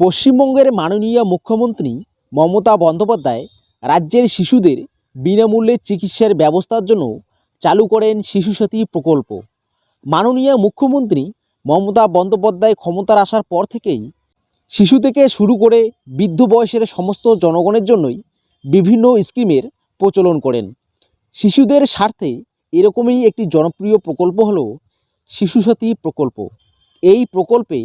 পশ্চিমবঙ্গের মাননীয় মুখ্যমন্ত্রী মমতা বন্দ্যোপাধ্যায় রাজ্যের শিশুদের বিনামূল্যে চিকিৎসার ব্যবস্থার জন্য চালু করেন শিশুসাথী প্রকল্প। মাননীয় মুখ্যমন্ত্রী মমতা বন্দ্যোপাধ্যায় ক্ষমতার আসার পর থেকেই শিশু থেকে শুরু করে বৃদ্ধ বয়সের সমস্ত জনগণের জন্যই বিভিন্ন স্কিমের প্রচলন করেন। শিশুদের স্বার্থে এরকমই একটি জনপ্রিয় প্রকল্প হলো শিশুসাথী প্রকল্প। এই প্রকল্পে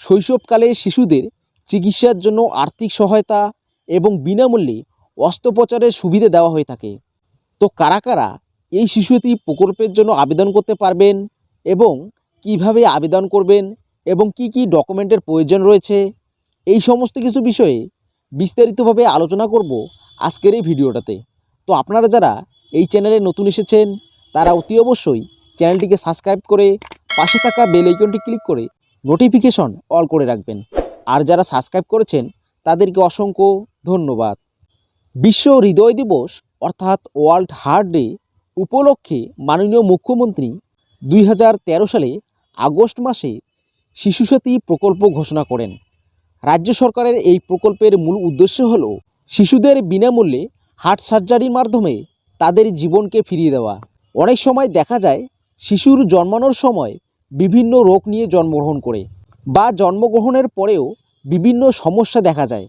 শৈশবকালে শিশুদের চিকিৎসার জন্য আর্থিক সহায়তা এবং বিনামূল্যে অস্ত্রোপচারের সুবিধা দেওয়া হয়ে থাকে। তো কারা কারা এই শিশুটি প্রকল্পের জন্য আবেদন করতে পারবেন এবং কীভাবে আবেদন করবেন এবং কি কি ডকুমেন্টের প্রয়োজন রয়েছে, এই সমস্ত কিছু বিষয়ে বিস্তারিতভাবে আলোচনা করব আজকের এই ভিডিওটাতে। তো আপনারা যারা এই চ্যানেলে নতুন এসেছেন, তারা অতি অবশ্যই চ্যানেলটিকে সাবস্ক্রাইব করে পাশে থাকা বেল আইকনটি ক্লিক করে নোটিফিকেশন অল করে রাখবেন। আর যারা সাবস্ক্রাইব করেছেন, তাদেরকে অসংখ্য ধন্যবাদ। বিশ্ব হৃদয় দিবস অর্থাৎ ওয়ার্ল্ড হার্ট ডে উপলক্ষে মাননীয় মুখ্যমন্ত্রী দুই হাজার তেরো সালে আগস্ট মাসে শিশুসাথী প্রকল্প ঘোষণা করেন। রাজ্য সরকারের এই প্রকল্পের মূল উদ্দেশ্য হল শিশুদের বিনামূল্যে হার্ট সার্জারির মাধ্যমে তাদের জীবনকে ফিরিয়ে দেওয়া। অনেক সময় দেখা যায়, শিশুর জন্মানোর সময় বিভিন্ন রোগ নিয়ে জন্মগ্রহণ করে। বা জন্মগ্রহণের পরেও বিভিন্ন সমস্যা দেখা যায়।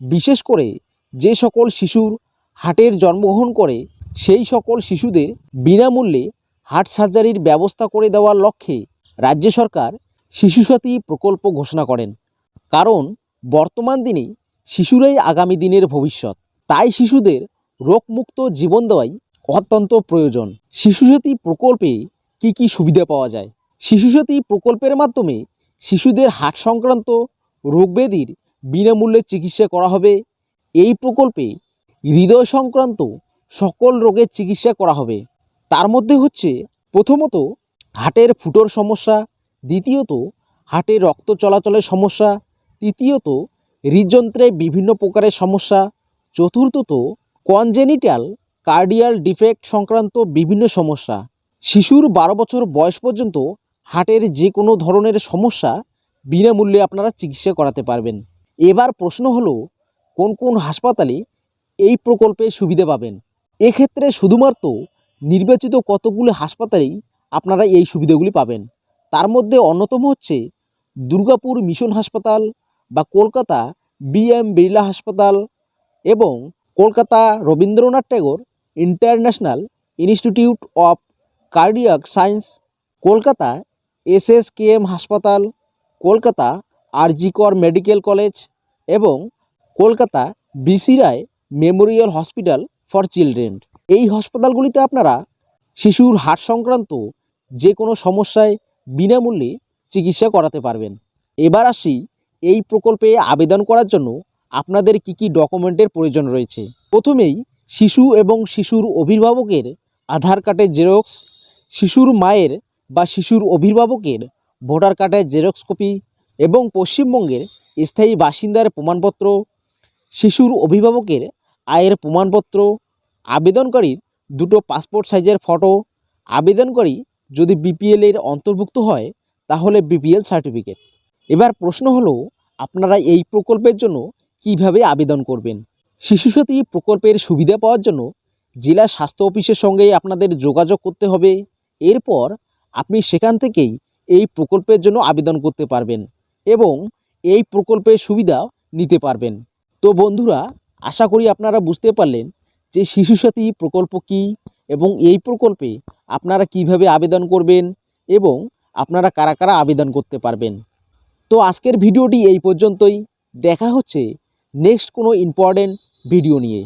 বিশেষ করে যে সকল শিশুর হার্টের জন্মগ্রহণ করে, সেই সকল শিশুদের বিনামূল্যে হার্ট সার্জারির ব্যবস্থা করে দেওয়ার লক্ষ্যে রাজ্য সরকার শিশুসাথী প্রকল্প ঘোষণা করেন। কারণ বর্তমান দিনে শিশুরাই আগামী দিনের ভবিষ্যৎ। তাই শিশুদের রোগমুক্ত জীবন দেওয়াই অত্যন্ত প্রয়োজন। শিশুসাথী প্রকল্পে কি কি সুবিধা পাওয়া যায়? শিশুসাথী প্রকল্পের মাধ্যমে শিশুদের হার্ট সংক্রান্ত রোগব্যাধির বিনামূল্যে চিকিৎসা করা হবে। এই প্রকল্পে হৃদয় সংক্রান্ত সকল রোগের চিকিৎসা করা হবে। তার মধ্যে হচ্ছে প্রথমত হাটের ফুটোর সমস্যা, দ্বিতীয়ত হাটে রক্ত চলাচলের সমস্যা, তৃতীয়ত হৃদযন্ত্রে বিভিন্ন প্রকারের সমস্যা, চতুর্থত কনজেনিটাল কার্ডিয়াল ডিফেক্ট সংক্রান্ত বিভিন্ন সমস্যা। শিশুর বারো বছর বয়স পর্যন্ত হার্টের যে কোনো ধরনের সমস্যা বিনামূল্যে আপনারা চিকিৎসা করাতে পারবেন। এবার প্রশ্ন হলো, কোন কোন হাসপাতালে এই প্রকল্পে সুবিধা পাবেন? এক্ষেত্রে শুধুমাত্র নির্বাচিত কতগুলো হাসপাতালেই আপনারা এই সুবিধাগুলি পাবেন। তার মধ্যে অন্যতম হচ্ছে দুর্গাপুর মিশন হাসপাতাল বা কলকাতা বিএম বিড়লা হাসপাতাল এবং Kolkata Rabindranath Tagore international institute of cardiac science Kolkata SSKM হাসপাতাল, কলকাতা আরজিকর মেডিকেল কলেজ এবং Kolkata BC Roy memorial hospital for children. এই হাসপাতালগুলিতে আপনারা শিশুর হার্ট সংক্রান্ত যে কোনো সমস্যায় বিনামূল্যে চিকিৎসা করাতে পারবেন। এবার আসি এই প্রকল্পে আবেদন করার জন্য আপনাদের কি কি ডকুমেন্টের প্রয়োজন রয়েছে। প্রথমেই শিশু এবং শিশুর অভিভাবকের আধার কার্ডের জেরক্স, শিশুর মায়ের বা শিশুর অভিভাবকের ভোটার কার্ডের জেরক্স কপি এবং পশ্চিমবঙ্গের স্থায়ী বাসিন্দার প্রমাণপত্র, শিশুর অভিভাবকের আয়ের প্রমাণপত্র, আবেদনকারীর দুটো পাসপোর্ট সাইজের ফটো, আবেদনকারী যদি বিপিএল এর অন্তর্ভুক্ত হয় তাহলে বিপিএল সার্টিফিকেট। এবার প্রশ্ন হলো, আপনারা এই প্রকল্পের জন্য কীভাবে আবেদন করবেন? শিশু শিশুসাথী প্রকল্পের সুবিধা পাওয়ার জন্য জেলা স্বাস্থ্য অফিসের সঙ্গে আপনাদের যোগাযোগ করতে হবে। এরপর আপনি সেখান থেকেই এই প্রকল্পের জন্য আবেদন করতে পারবেন এবং এই প্রকল্পের সুবিধা নিতে পারবেন। তো বন্ধুরা, আশা করি আপনারা বুঝতে পারলেন যে শিশুসাথী প্রকল্প কী এবং এই প্রকল্পে আপনারা কীভাবে আবেদন করবেন এবং আপনারা কারা কারা আবেদন করতে পারবেন। তো আজকের ভিডিওটি এই পর্যন্তই। দেখা হচ্ছে নেক্সট কোনো ইম্পর্টেন্ট ভিডিও নিয়ে।